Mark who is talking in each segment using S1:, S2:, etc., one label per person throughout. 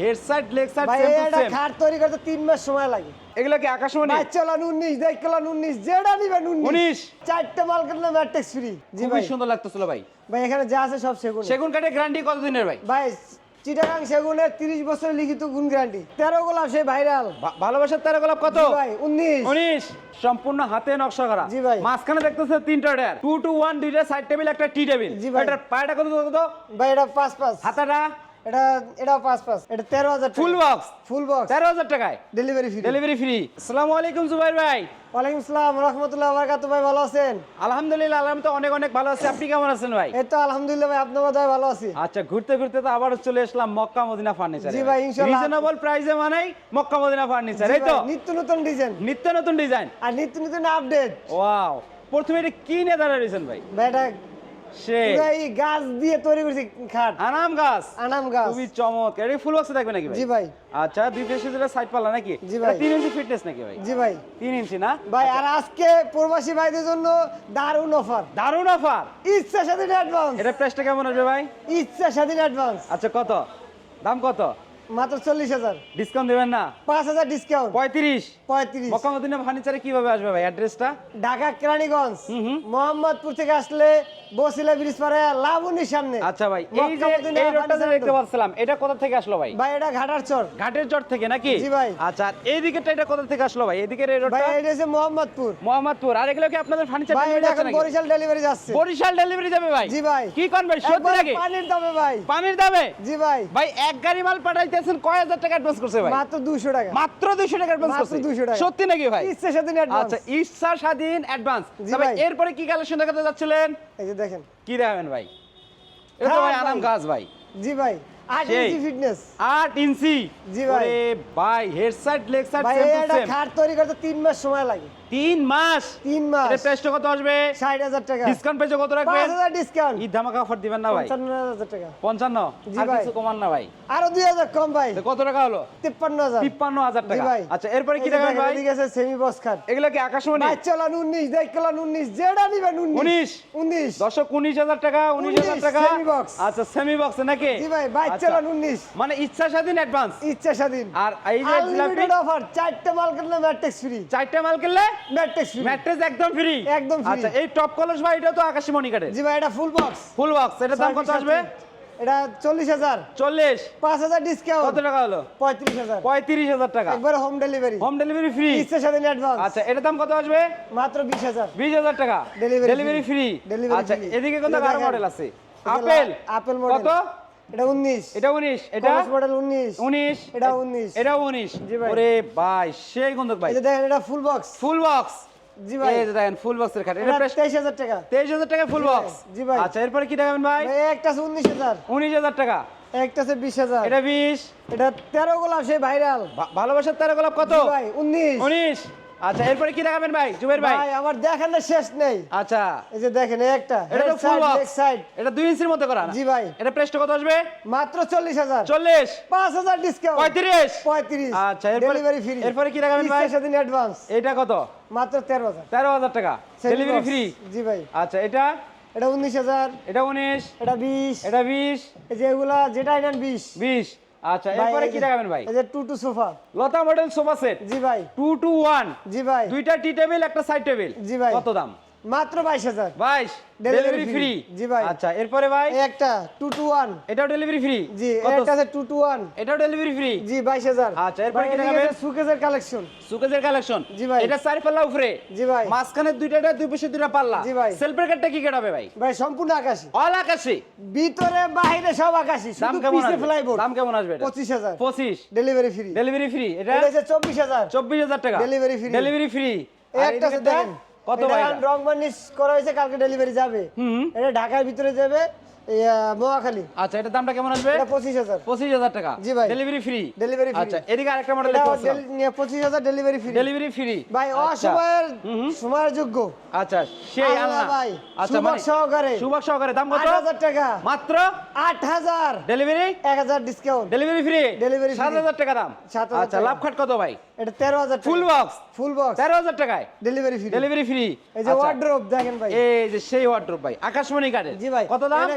S1: Head side leg side
S2: ভাই এটা খাট তৈরি করতে তিন মাস সময় লাগে।
S1: এগুলো কি আকাশমণি?
S2: ভাই চলান উনিশ দেখ চলান উনিশ যেটা নিবেন
S1: 19
S2: চারটে মাল কিনলে ম্যাট্রিক্স ফ্রি জি ভাই।
S1: সুন্দর লাগতেছিল ভাই।
S2: ভাই এখানে যা আছে সব সেগুন।
S1: সেগুন কাঠের গ্যারান্টি কত দিনের ভাই?
S2: ভাই চিটাগাং সেগুনের তিরিশ বছরের লিখিত গুণ গ্যারান্টি তেরো গোলাপ সেই ভাইরাল
S1: ভালোবাসার তেরো গোলাপ কত?
S2: ভাই উনিশ।
S1: উনিশ। সম্পূর্ণ হাতে নকশা করা।
S2: জি ভাই।
S1: মাঝখানে দেখতেছে তিনটা টায়ার টু টু ওয়ান দুইটা সাইড টেবিল একটা টি টেবিল। এটার পায়টা কত কত?
S2: ভাই এটা
S1: হাতাটা?
S2: এটা এটা পাঁচ পাঁচ। এটা তেরো হাজার
S1: ফুল বক্স
S2: ফুল বক্স
S1: তেরো হাজার টাকায়?
S2: ডেলিভারি ফ্রি
S1: ডেলিভারি ফ্রি আসসালামু আলাইকুম জুবাইর ভাই।
S2: ওয়ালাইকুম আসসালাম রহমতুল্লাহ বারাকাতু ভাই ভালো আছেন?
S1: আলহামদুলিল্লাহ আলহাম তো অনেক অনেক ভালো আছে। আপনি কেমন আছেন ভাই?
S2: এই তো আলহামদুলিল্লাহ ভাই আপনার বোধহয় ভালো আছি।
S1: আচ্ছা ঘুরতে ঘুরতে তো আবার চলে আসলাম মক্কা মদিনা ফার্নিচার
S2: জি ভাই, ইনশাল্লাহ।
S1: রিজনেবল প্রাইসে মানেই মক্কা মদিনা ফার্নিচার এই তো?
S2: নিত্য নতুন ডিজাইন
S1: নিত্য নতুন ডিজাইন
S2: আর নিত্য নতুন আপডেট
S1: ওয়াও প্রথমে এটা কি নিয়ে দাঁড়িয়েছেন ভাই?
S2: ভাই এটা গাছ দিয়ে তৈরি করছি খাট।
S1: আনাম গাছ?
S2: আনাম গাছ।
S1: খুবই চমৎকার। এটা ফুল বক্সে থাকবে নাকি
S2: জি ভাই।
S1: আচ্ছা দুই পেশে যেটা সাইড পাল্লা নাকি?
S2: জি ভাই।
S1: ইঞ্চি ফিটনেস নাকি ভাই?
S2: জি ভাই।
S1: ইঞ্চি না?
S2: ভাই আর আজকে প্রবাসী ভাইদের জন্য দারুণ অফার
S1: দারুণ অফার
S2: ইচ্ছা স্বাধীন অ্যাডভান্স
S1: এটা প্রাইসটা কেমন আসবে ভাই?
S2: ইচ্ছা স্বাধীন অ্যাডভান্স
S1: আচ্ছা কত? দাম কত?
S2: মাত্র চল্লিশ হাজার।
S1: ডিসকাউন্ট দেবেন না?
S2: পাঁচ হাজার ডিসকাউন্ট
S1: পঁয়ত্রিশ।
S2: পঁয়ত্রিশ।
S1: ফার্নিচারে কীভাবে আসবে ভাই? অ্যাড্রেসটা
S2: ঢাকা কেরানীগঞ্জ। মোহাম্মদপুর থেকে আসলে বসিলা ব্রিজ পারে লাবণীর সামনে।
S1: আচ্ছা ভাই এই যে এই রোডটা যে দেখতে পাচ্ছিলাম এটা কোথা থেকে আসলো ভাই?
S2: ভাই এটা ঘাটার চর।
S1: ঘাটের চর থেকে নাকি?
S2: জি ভাই।
S1: আচ্ছা আর এই দিকেরটা এটা কোথা থেকে আসলো ভাই? এদিকের এই
S2: ভাই এটা হচ্ছে মোহাম্মদপুর।
S1: মোহাম্মদপুর। আর এগুলো কি আপনাদের ফার্নিচার
S2: ভাই এটা এখন বরিশাল ডেলিভারি যাচ্ছে।
S1: বরিশাল ডেলিভারি যাবে ভাই?
S2: জি ভাই।
S1: কি সত্যি নাকি?
S2: পানির দামে ভাই।
S1: পানির দামে?
S2: জি ভাই।
S1: ভাই এক গাড়ি মাল পাঠাইতেছেন কয় হাজার টাকা অ্যাডভান্স করছে ভাই?
S2: মাত্র দুশো টাকা।
S1: মাত্র 200 টাকা অ্যাডভান্স করছে।
S2: 200 টাকা।
S1: সত্যি নাকি ভাই?
S2: ইচ্ছা স্বাধীন অ্যাডভান্স
S1: আচ্ছা ইচ্ছা স্বাধীন অ্যাডভান্স
S2: জি
S1: তবে
S2: ভাই।
S1: এরপরে কি কালেকশন দেখাতে যাচ্ছিলেন?
S2: এই যে দেখেন।
S1: কি দেখাবেন ভাই? এটা তো
S2: হ্যাঁ
S1: ভাই। আরাম গাছ ভাই।
S2: জি ভাই। আট ইঞ্চি ফিটনেস
S1: আট ইঞ্চি।
S2: জি ভাই।
S1: ভাই head side leg side same to same
S2: খাট তৈরি করতে তিন মাস সময় লাগে।
S1: তিন মাস?
S2: তিন মাস।
S1: এটা প্রাইসটা কত আসবে।
S2: ষাট হাজার টাকা।
S1: ডিসকাউন্ট পেজে কত রাখবেন?
S2: হাজার ডিসকাউন্ট
S1: ঈদ ধামাকা অফার দিবেন না ভাই।
S2: পঞ্চান্ন হাজার টাকা।
S1: পঞ্চান্ন?
S2: জি
S1: আর কিছু কমান না ভাই।
S2: আরও কম ভাই।
S1: কত টাকা হলো? টাকা।
S2: ভাই।
S1: আচ্ছা এরপরে কি দেখাবেন ভাই?
S2: সেমি বক্স খাট।
S1: এগুলো কি আকাশমণি?
S2: ভাই চলান উনিশ দেখ চলান উনিশ যেটা নিবেন উনিশ।
S1: উনিশ।
S2: উনিশ।
S1: দর্শক উনিশ হাজার টাকা উনিশ হাজার টাকা।
S2: semi box।
S1: আচ্ছা সেমি বক্স নাকি?
S2: জি ভাই
S1: আচ্ছা।
S2: চালান উনিশ।
S1: মানে ইচ্ছা স্বাধীন অ্যাডভান্স
S2: ইচ্ছা স্বাধীন
S1: আর এই যে জিলাপি
S2: অফার চারটে মাল কিনলে ম্যাট্রিক্স ফ্রি
S1: চারটা মাল কিনলে
S2: ম্যাট্রিক্স ফ্রি
S1: ম্যাট্রেস একদম ফ্রি
S2: একদম free।
S1: আচ্ছা এই টপ কলস ভাই এটা তো আকাশমণি কাঠের
S2: জি ভাই এটা ফুল বক্স
S1: ফুল বক্স এটার দাম কত আসবে?
S2: এটা চল্লিশ হাজার।
S1: চল্লিশ।
S2: পাঁচ হাজার
S1: কত
S2: ডিসকাউন্ট
S1: টাকা হলো?
S2: পঁয়ত্রিশ হাজার।
S1: পঁয়ত্রিশ হাজার টাকা।
S2: একবার home delivery
S1: home delivery free
S2: ইচ্ছা স্বাধীন অ্যাডভান্স
S1: আচ্ছা এটার দাম কত আসবে?
S2: মাত্র বিশ হাজার।
S1: বিশ হাজার টাকা। ডেলিভারি ফ্রি আচ্ছা এদিকে মডেল আছে। আপেল
S2: আপেল মডেল
S1: কত?
S2: এটা উনিশ।
S1: এটা উনিশ এটা
S2: মডেল উনিশ।
S1: উনিশ
S2: এটা 19
S1: এটা উনিশ।
S2: জি ভাই।
S1: ওরে ভাই সেই গন্ধক ভাই।
S2: এই দেখেন এটা ফুল বক্স
S1: ফুল বক্স
S2: জি ভাই।
S1: এই দেখেন ফুল বক্সের খাট। এটা
S2: এটা টাকা।
S1: ফুল বক্স
S2: জি ভাই।
S1: আচ্ছা এরপরে কি দেখাবেন ভাই?
S2: একটা আছে উনিশ হাজার।
S1: উনিশ হাজার টাকা।
S2: একটা আছে বিশ হাজার।
S1: এটা বিশ।
S2: এটা তেরো গোলাপ সেই ভাইরাল।
S1: ভালোবাসার তেরো গোলাপ কত?
S2: ভাই উনিশ।
S1: উনিশ। আচ্ছা এরপরে কি দেখাবেন ভাই? জুবের ভাই।
S2: ভাই আমার দেখানোর শেষ নেই।
S1: আচ্ছা।
S2: এই যে দেখেন একটা
S1: এটা তো ফুল বক্স
S2: সাইড
S1: এটা দুই ইঞ্চির মতো করা না?
S2: জি ভাই।
S1: এটা প্রাইসটা কত আসবে?
S2: মাত্র চল্লিশ হাজার।
S1: চল্লিশ।
S2: পাঁচ হাজার ডিসকাউন্ট
S1: পঁয়ত্রিশ।
S2: পঁয়ত্রিশ।
S1: আচ্ছা, এরপরে-
S2: ডেলিভারি ফ্রি
S1: এরপরে কি দেখাবেন ভাই?
S2: সাথে অ্যাডভান্স
S1: এটা কত?
S2: মাত্র তেরো হাজার।
S1: তেরো হাজার টাকা। ডেলিভারি ফ্রি
S2: জি ভাই।
S1: আচ্ছা এটা?
S2: এটা উনিশ হাজার।
S1: এটা উনিশ।
S2: এটা বিশ।
S1: এটা বিশ।
S2: এই যে এগুলা যেটা নেন বিশ।
S1: বিশ। আচ্ছা এরপরে কি দেখাবেন ভাই?
S2: এই যে টু টু সোফা।
S1: লতা মডেল সোফা সেট।
S2: জি ভাই।
S1: Two two one.
S2: জি ভাই।
S1: দুইটা টি টেবিল একটা সাইড টেবিল।
S2: জি ভাই।
S1: কত দাম?
S2: মাত্র বাইশ হাজার।
S1: বাইশ?
S2: Delivery
S1: ডেলিভারি ফ্রি
S2: জি ভাই।
S1: আচ্ছা এরপরে ভাই?
S2: একটা টু টু ওয়ান
S1: এটাও ডেলিভারি ফ্রি
S2: জি একটা আছে টু টু ওয়ান
S1: এটাও ডেলিভারি ফ্রি
S2: জি বাইশ হাজার।
S1: আচ্ছা, এরপরে কি দেখাবেন?
S2: সুকেজের কালেকশন
S1: সুকেজের কালেকশন
S2: জি ভাই।
S1: এটা চার পাল্লা উপরে?
S2: জি ভাই।
S1: মাঝখানে দুইটা দুই পাশে দুইটা পাল্লা?
S2: জি ভাই।
S1: সেলফের কাটটা কি কাটাবে ভাই?
S2: ভাই সম্পূর্ণ আকাশি।
S1: অল আকাশে?
S2: ভিতরে বাইরে সব আকাশি।
S1: দাম
S2: শুধু
S1: কেমন আসবে?
S2: ফ্লাইবোর্ড
S1: দাম কেমন আসবে এটা?
S2: পঁচিশ হাজার।
S1: পঁচিশ?
S2: ডেলিভারি ফ্রি
S1: ডেলিভারি ফ্রি এটা?
S2: এটা হচ্ছে চব্বিশ হাজার।
S1: চব্বিশ হাজার টাকা।
S2: Delivery free।
S1: ডেলিভারি ফ্রি
S2: একটা দেখেন।
S1: কত
S2: রং বার্নিশ করা হয়েছে কালকে ডেলিভারি যাবে।
S1: হুম।
S2: এটা ঢাকার ভিতরে যাবে
S1: আচ্ছা দামটা কেমন আসবে?
S2: এটা
S1: টাকা।
S2: জি ভাই।
S1: ডেলিভারি ফ্রি
S2: ডেলিভারি ফ্রি
S1: আচ্ছা এদিকে আরেকটা model
S2: delivery free
S1: delivery free
S2: ভাই অসময়ের সময়ের যোগ্য
S1: আচ্ছা সেই
S2: আল্লাহ
S1: আল্লাহ।
S2: ভাই,
S1: আচ্ছা
S2: সুবাক
S1: মানে
S2: সহকারে।
S1: সুবাক সহকারে দাম
S2: আট
S1: কত
S2: হাজার টাকা।
S1: মাত্র? ডেলিভারি
S2: ডিসকাউন্ট
S1: ডেলিভারি ফ্রি দাম।
S2: 7,000
S1: আচ্ছা লাভ খাট কত ভাই?
S2: এটা তেরো হাজার
S1: ফুল বক্স
S2: ফুল বক্স
S1: তেরো হাজার টাকায়?
S2: ডেলিভারি ফ্রি
S1: ডেলিভারি ফ্রি
S2: এই যে ওয়ার্ড্রোব দেখেন ভাই।
S1: এই যে সেই ওয়ার্ড্রোপ ভাই। আকাশমণি
S2: জি ভাই।
S1: কত দাম?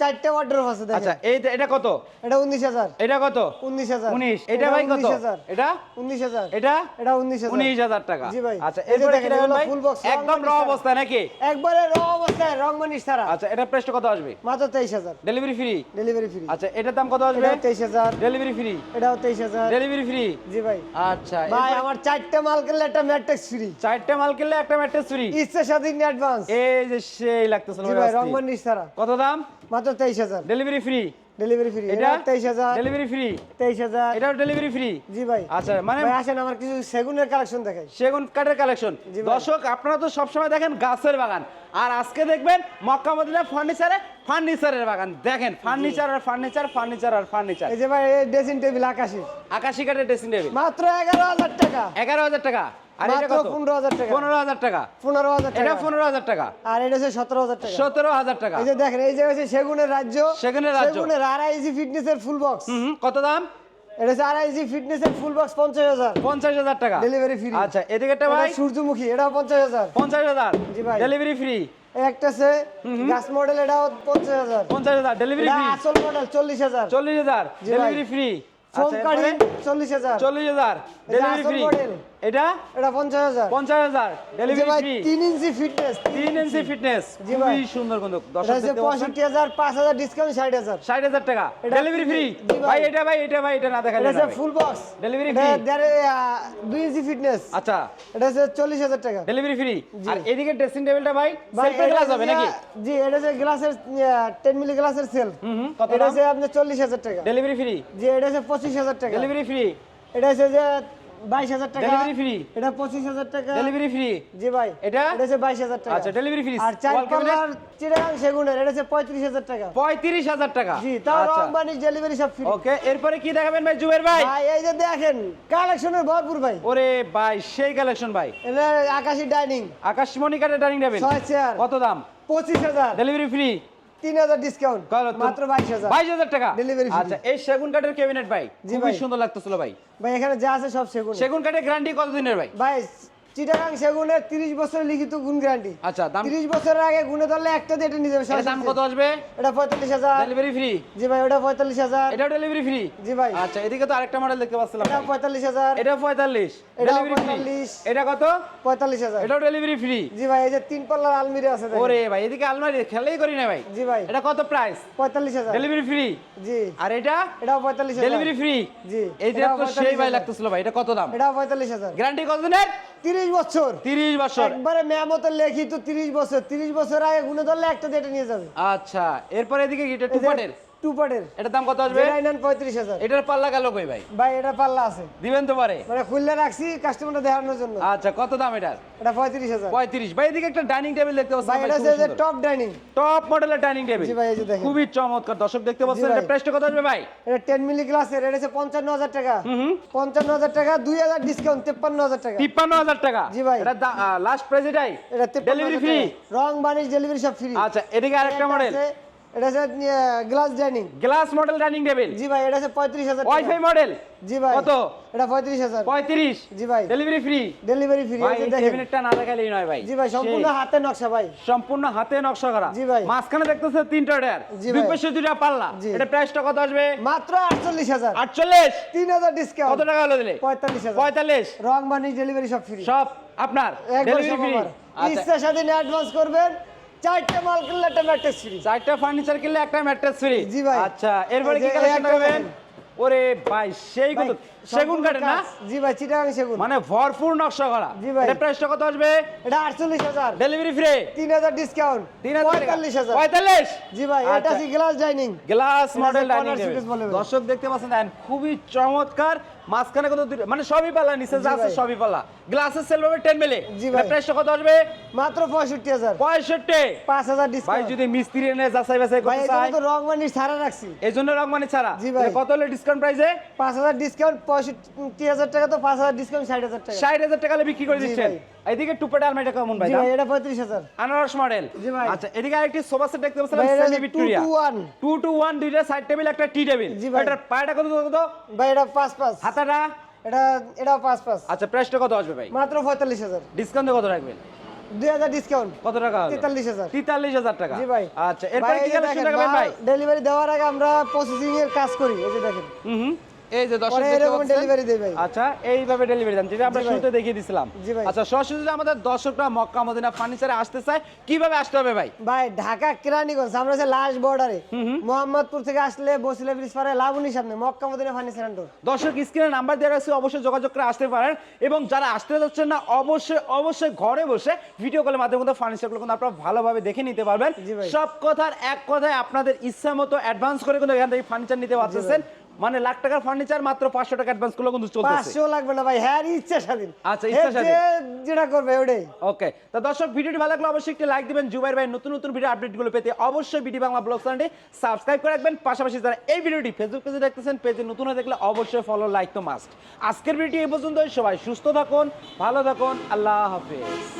S2: চারটে ওয়ার্ড্রোপ আছে
S1: আচ্ছা এই এটা কত?
S2: এটা উনিশ হাজার।
S1: এটা কত?
S2: উনিশ হাজার।
S1: উনিশ। এটা ভাই কত? এটা?
S2: উনিশ হাজার।
S1: এটা?
S2: এটা উনিশ হাজার।
S1: উনিশ হাজার টাকা।
S2: জি ভাই।
S1: আচ্ছা এরপরে কি রাখবেন ভাই? একদম র
S2: মানিস
S1: অবস্থায় নাকি?
S2: একবারে র অবস্থায় রং ছাড়া।
S1: আচ্ছা এটা প্রাইসটা কত আসবে?
S2: মাত্র তেইশ হাজার।
S1: ডেলিভারি ফ্রি
S2: ডেলিভারি ফ্রি
S1: আচ্ছা এটার দাম কত আসবে?
S2: এটাও তেইশ হাজার।
S1: ডেলিভারি ফ্রি
S2: এটাও তেইশ হাজার।
S1: ডেলিভারি ফ্রি
S2: জি ভাই।
S1: আচ্ছা
S2: ভাই আমার চারটে মাল কিনলে একটা ম্যাট্রিক্স ফ্রি
S1: চারটে মাল কিনলে একটা ম্যাট্রেস ফ্রি
S2: ইচ্ছে স্বাধীন অ্যাডভান্স
S1: এই যে সেই লাগতেছিল
S2: ভাই রং ছাড়া।
S1: কত দাম?
S2: মাত্র তেইশ হাজার।
S1: ডেলিভারি ফ্রি
S2: ডেলিভারি ফ্রি
S1: এটা
S2: তেইশ হাজার।
S1: ডেলিভারি ফ্রি
S2: তেইশ হাজার।
S1: এটাও ডেলিভারি ফ্রি
S2: জি ভাই।
S1: আচ্ছা মানে
S2: আসেন আমার কিছু সেগুনের কালেকশন দেখাই।
S1: সেগুন কাঠের কালেকশন। দর্শক আপনারা তো সবসময় দেখেন গাছের বাগান। আর আজকে দেখবেন মক্কা মদিনা ফার্নিচারে ফার্নিচারের বাগান। দেখেন ফার্নিচার আর ফার্নিচার ফার্নিচার আর ফার্নিচার
S2: এই যে ভাই ড্রেসিং টেবিল আকাশি।
S1: আকাশি কাঠের ড্রেসিং টেবিল
S2: মাত্র এগারো হাজার টাকা।
S1: এগারো হাজার টাকা। কত? এটা
S2: এটা
S1: দাম?
S2: এটা হচ্ছে আড়াইজি ফিটনেস ফুল বক্স পঞ্চাশ হাজার।
S1: পঞ্চাশ হাজার টাকা।
S2: Delivery free।
S1: আচ্ছা এদিকেটা
S2: এটা
S1: ভাই?
S2: সূর্যমুখী হাজার।
S1: পঞ্চাশ হাজার।
S2: জি ভাই।
S1: ডেলিভারি ফ্রি
S2: একটা গাছ মডেল হাজার।
S1: পঞ্চাশ হাজার। ডেলিভারি ফ্রি
S2: আসল মডেল চল্লিশ হাজার।
S1: চল্লিশ হাজার।
S2: জি ভাই।
S1: ডেলিভারি ফ্রি
S2: ফোম কাঠি চল্লিশ হাজার।
S1: চল্লিশ হাজার।
S2: এটা
S1: ডেলিভারি ফ্রি এটা?
S2: এটা পঞ্চাশ হাজার।
S1: পঞ্চাশ হাজার।
S2: এই যে
S1: ডেলিভারি ফ্রি
S2: তিন ইঞ্চি ফিটনেস
S1: তিন ইঞ্চি। ফিটনেস খুবই সুন্দর কিন্তু।
S2: এটা
S1: দর্শক
S2: হচ্ছে
S1: দেখতে পাচ্ছেন
S2: পঁয়ষট্টি হাজার পাঁচ হাজার ডিসকাউন্ট ষাট হাজার।
S1: টাকা। ডেলিভারি ফ্রি
S2: ভাই।
S1: ভাই এটা ভাই এটা ভাই এটা না দেখালে
S2: এটা
S1: না
S2: হচ্ছে
S1: ভাই।
S2: ফুল বক্স
S1: Delivery
S2: এটা
S1: free।
S2: দেড়- ইঞ্চি ফিটনেস
S1: আচ্ছা।
S2: এটা হচ্ছে চল্লিশ হাজার টাকা।
S1: ডেলিভারি ফ্রি আর এদিকে ড্রেসিং টেবিলটা ভাই
S2: ভাই,
S1: গ্লাস হবে নাকি?
S2: জি এটা হচ্ছে গ্লাসের টেন মিলি গ্লাসের সেল
S1: হুম হুম কত
S2: এটা হচ্ছে আপনার চল্লিশ হাজার টাকা।
S1: ডেলিভারি ফ্রি
S2: যে এটা হচ্ছে পঁচিশ হাজার টাকা।
S1: ডেলিভারি ফ্রি
S2: এটা হচ্ছে যে বাইশ হাজার টাকা।
S1: ডেলিভারি ফ্রি
S2: এটা পঁচিশ হাজার টাকা।
S1: ডেলিভারি ফ্রি
S2: জি ভাই
S1: এটা?
S2: হচ্ছে টাকা।
S1: আচ্ছা ডেলিভারি ফ্রি
S2: আর চার পাল্লার চিরাগাং সেগুনের এটা হচ্ছে পঁয়ত্রিশ হাজার টাকা।
S1: পঁয়ত্রিশ হাজার টাকা।
S2: জি তাও
S1: আচ্ছা।
S2: ডেলিভারি সব ফ্রি
S1: ওকে এরপরে কি দেখাবেন ভাই জুবের ভাই?
S2: ভাই এই যে দেখেন কালেকশনের ভরপুর ভাই।
S1: ওরে ভাই সেই কালেকশন ভাই।
S2: এটা আকাশি ডাইনিং
S1: আকাশমণি ডাইনিং
S2: চেয়ার
S1: কত দাম?
S2: পঁচিশ হাজার।
S1: ডেলিভারি ফ্রি
S2: তিন হাজার ডিসকাউন্ট মাত্র বাইশ হাজার।
S1: বাইশ হাজার টাকা?
S2: ডেলিভারি।
S1: আচ্ছা এই সেগুন কাঠের ক্যাবিনেট ভাই খুবই। সুন্দর লাগতেছিল ভাই।
S2: ভাই এখানে যা আছে সব সেগুন।
S1: সেগুন কাঠের গ্যারান্টি কতদিনের ভাই?
S2: ভাই চিটাগাং সেগুনের তিরিশ বছরের লিখিত গুণ গ্যারান্টি
S1: আচ্ছা দাম
S2: তিরিশ বছরের আগে গুণে ধরলে একটা দিয়ে এটা নিয়ে যাবে
S1: দাম কত আসবে?
S2: এটা পঁয়তাল্লিশ হাজার।
S1: ডেলিভারি ফ্রি
S2: জি ভাই ওটা পঁয়তাল্লিশ হাজার।
S1: এটাও ডেলিভারি ফ্রি
S2: জি ভাই।
S1: আচ্ছা এদিকে তো আরেকটা মডেল দেখতে পাচ্ছিলাম।
S2: এটা
S1: ভাই।
S2: পঁয়তাল্লিশ হাজার।
S1: এটা পঁয়তাল্লিশ।
S2: এটাও
S1: ডেলিভারি ফ্রি এটা কত?
S2: পঁয়তাল্লিশ হাজার।
S1: এটাও ডেলিভারি ফ্রি
S2: জি ভাই এই যে তিন পাল্লার আলমিরা আছে।
S1: ওরে ভাই এদিকে আলমারি খেলেই করি না ভাই।
S2: জি ভাই।
S1: এটা কত প্রাইস
S2: পঁয়তাল্লিশ হাজার।
S1: ডেলিভারি ফ্রি
S2: জি।
S1: আর এটা?
S2: এটাও পঁয়তাল্লিশ হাজার।
S1: ডেলিভারি ফ্রি
S2: জি।
S1: এইটা তো সেই ভাই লাগতেছিল ভাই এটা কত দাম?
S2: পঁয়তাল্লিশ হাজার।
S1: গ্যারান্টি কতদিনের?
S2: তিরিশ বছর।
S1: তিরিশ বছর।
S2: একবারে মেমতে লেখি তো তিরিশ বছর। তিরিশ বছর আগে গুণে ধরলে একটা ডেটা নিয়ে যাবে।
S1: আচ্ছা এরপর এদিকে গিটার এটা টু পার্টের
S2: টু পার্টের
S1: এটার দাম কত আসবে?
S2: যেটা নেন পঁয়ত্রিশ হাজার।
S1: এটার পাল্লা গেল কই ভাই?
S2: ভাই এটা পাল্লা আছে।
S1: দিবেন তো পারে।
S2: মানে খুললে রাখছি কাস্টমারটা দেখানোর জন্য।
S1: আচ্ছা কত দাম এটার?
S2: এটা পঁয়ত্রিশ হাজার।
S1: পঁয়ত্রিশ। ভাই এদিকে একটা ডাইনিং টেবিল দেখতে
S2: ভাই এটা হচ্ছে টপ ডাইনিং
S1: টপ মডেলের ডাইনিং টেবিল
S2: জি ভাই এই যে দেখেন।
S1: খুবই চমৎকার। দর্শক দেখতে পাচ্ছেন
S2: ভাই।
S1: এটা প্রাইসটা কত আসবে ভাই?
S2: এটা টেন মিলি গ্লাসের এটা হচ্ছে পঞ্চান্ন হাজার টাকা। পঞ্চান্ন হাজার টাকা দুই হাজার ডিসকাউন্ট তেপ্পান্ন হাজার টাকা।
S1: তিপ্পান্ন হাজার টাকা।
S2: জি ভাই।
S1: এটা লাস্ট প্রাইস এটাই।
S2: এটা
S1: ডেলিভারি ফ্রি
S2: রং বানিশ ডেলিভারি সব ফ্রি
S1: আচ্ছা এদিকে আরেকটা মডেল
S2: এটা হচ্ছে glass dining
S1: glass model dining table
S2: জি ভাই এটা হচ্ছে পঁয়ত্রিশ হাজার।
S1: ওয়াইফাই মডেল
S2: জি ভাই।
S1: কত?
S2: এটা পঁয়ত্রিশ হাজার।
S1: পঁয়ত্রিশ।
S2: জি ভাই।
S1: ডেলিভারি ফ্রি
S2: ডেলিভারি ফ্রি
S1: ক্যাবিনেটটা না দেখালেই নয় ভাই।
S2: জি ভাই সম্পূর্ণ হাতে নকশা ভাই।
S1: সম্পূর্ণ হাতে নকশা করা।
S2: জি ভাই।
S1: মাঝখানে দেখতেছে তিনটা টায়ার
S2: জি
S1: দুই। পাশে দুইটা পাল্লা। এটা প্রাইসটা কত আসবে?
S2: মাত্র আটচল্লিশ হাজার।
S1: আটচল্লিশ।
S2: তিন হাজার ডিসকাউন্ট
S1: কত টাকা হলো দিলে?
S2: পঁয়তাল্লিশ হাজার।
S1: পঁয়তাল্লিশ।
S2: রং বানিশ ডেলিভারি সব ফ্রি
S1: সব আপনার। ডেলিভারি ফ্রি
S2: ইচ্ছা স্বাধীন অ্যাডভান্স করবেন। চারটে মাল কিনলে একটা ম্যাট্রেস ফ্রি
S1: চারটা ফার্নিচার কিনলে একটা ম্যাট্রেস ফ্রি
S2: জি ভাই।
S1: আচ্ছা এরপরে কি কালেকশন করবেন? ওরে ভাই সেই কত সেগুন কাঠের না?
S2: জি ভাই চিটাগাং সেগুন।
S1: মানে ভরপুর নকশা করা।
S2: জি ভাই।
S1: এটা প্রাইসটা কত আসবে?
S2: এটা আটচল্লিশ হাজার।
S1: ডেলিভারি ফ্রি
S2: তিন হাজার ডিসকাউন্ট
S1: তিন হাজার
S2: পঁয়তাল্লিশ হাজার।
S1: পঁয়তাল্লিশ?
S2: জি ভাই এটা। Glass dining
S1: glass model dining. দর্শক দেখতে পাচ্ছেন খুবই চমৎকার মাঝখানে কত মানে সবই পালা নিচে যা আছে সবই পালা। গ্লাসের সেল পাবে 10 মেলে
S2: জি ভাই।
S1: কত আসবে?
S2: মাত্র পঁয়ষট্টি হাজার।
S1: 65
S2: পাঁচ হাজার
S1: ভাই
S2: ডিসকাউন্ট
S1: যদি মিস্ত্রি এনে যাচাই বাছাই
S2: ভাই
S1: করতে চায়
S2: তো রং মানি ছাড়া রাখছি।
S1: এই জন্য রংমানি ছাড়া।
S2: ভাই।
S1: কত হলে ডিসকাউন্ট প্রাইসে
S2: পাঁচ হাজার ডিসকাউন্ট পঁয়ষট্টি হাজার টাকা তো পাঁচ হাজার ডিসকাউন্ট ষাট হাজার টাকা।
S1: ষাট হাজার টাকা হলে বিক্রি করে দিচ্ছেন। এদিকে টুপেটা আলমারিটা কেমন ভাই
S2: জি ভাই এটা পঁয়ত্রিশ হাজার।
S1: আনারস মডেল
S2: জি ভাই।
S1: আচ্ছা এদিকে আরেকটি সোফা সেট দেখতে
S2: এটা
S1: semi Victoria
S2: two one
S1: two two one দুইটা সাইড টেবিল একটা টি টেবিল। এটার পায়টা কত কত
S2: ভাই এটা পাঁচ পাঁচ।
S1: হাতাটা?
S2: এটা এটা পাঁচ পাঁচ।
S1: আচ্ছা প্রাইসটা কত আসবে ভাই?
S2: মাত্র পঁয়তাল্লিশ হাজার।
S1: ডিসকাউন্টে কত রাখবেন?
S2: দুই হাজার ডিসকাউন্ট
S1: কত টাকা হলো?
S2: তেতাল্লিশ হাজার।
S1: তেতাল্লিশ হাজার টাকা।
S2: জি ভাই।
S1: আচ্ছা এরপরে কি কালেকশন দেখাবেন ভাই?
S2: ডেলিভারি দেওয়ার আগে আমরা প্রসেসিং এর কাজ করি এই যে দেখেন।
S1: হুম হুম। এই যে দর্শক
S2: এরকম। ডেলিভারি দেই ভাই
S1: আচ্ছা এইভাবে ডেলিভারি দেন যেটা আমরা শুরুতে দেখিয়ে দিছিলাম। আচ্ছা সরাসরি আমাদের দর্শকরা মক্কা মদিনা ফার্নিচারে আসতে চায় কীভাবে আসতে হবে ভাই?
S2: ভাই ঢাকা কেরানীগঞ্জ আমরা হচ্ছে লাস্ট বর্ডারে মোহাম্মদপুর থেকে আসলে বসিলা ব্রিজ পারে লাবণী সামনে মক্কা মদিনা ফার্নিচার স্টোর
S1: দর্শক স্ক্রিনে নাম্বার দেওয়া রাখছি অবশ্যই যোগাযোগ করে আসতে পারেন। এবং যারা আসতে যাচ্ছেন না অবশ্যই অবশ্যই ঘরে বসে ভিডিও কলের মাধ্যমে কিন্তু ফার্নিচারগুলো কিন্তু আপনারা ভালোভাবে দেখে নিতে পারবেন। সব কথার এক কথায় আপনাদের ইচ্ছা মতো অ্যাডভান্স করে কিন্তু এখান থেকে ফার্নিচার নিতে পারতেছেন। মানে লাখ টাকার ফার্নিচার মাত্র পাঁচশো টাকা অ্যাডভান্সগুলো কিন্তু চলতেছে।
S2: পাঁচশো লাগবে না ভাই হ্যাঁ ইচ্ছা স্বাধীন।
S1: আচ্ছা, ইচ্ছা স্বাধীন।
S2: যেটা করবে ওটাই।
S1: ওকে তো দর্শক ভিডিওটি ভালো লাগলে অবশ্যই একটি লাইক দিবেন। জুবাইর ভাই নতুন নতুন ভিডিও আপডেটগুলো পেতে অবশ্যই বিডি বাংলা ব্লগ চ্যানেলটি সাবস্ক্রাইব করে রাখবেন। পাশাপাশি যারা এই ভিডিওটি ফেসবুক পেজে দেখতেছেন পেজে নতুন হয়ে দেখলে অবশ্যই ফলো লাইক তো মাস্ট আজকের ভিডিও এই পর্যন্তই। সবাই সুস্থ থাকুন ভালো থাকুন। আল্লাহ হাফেজ।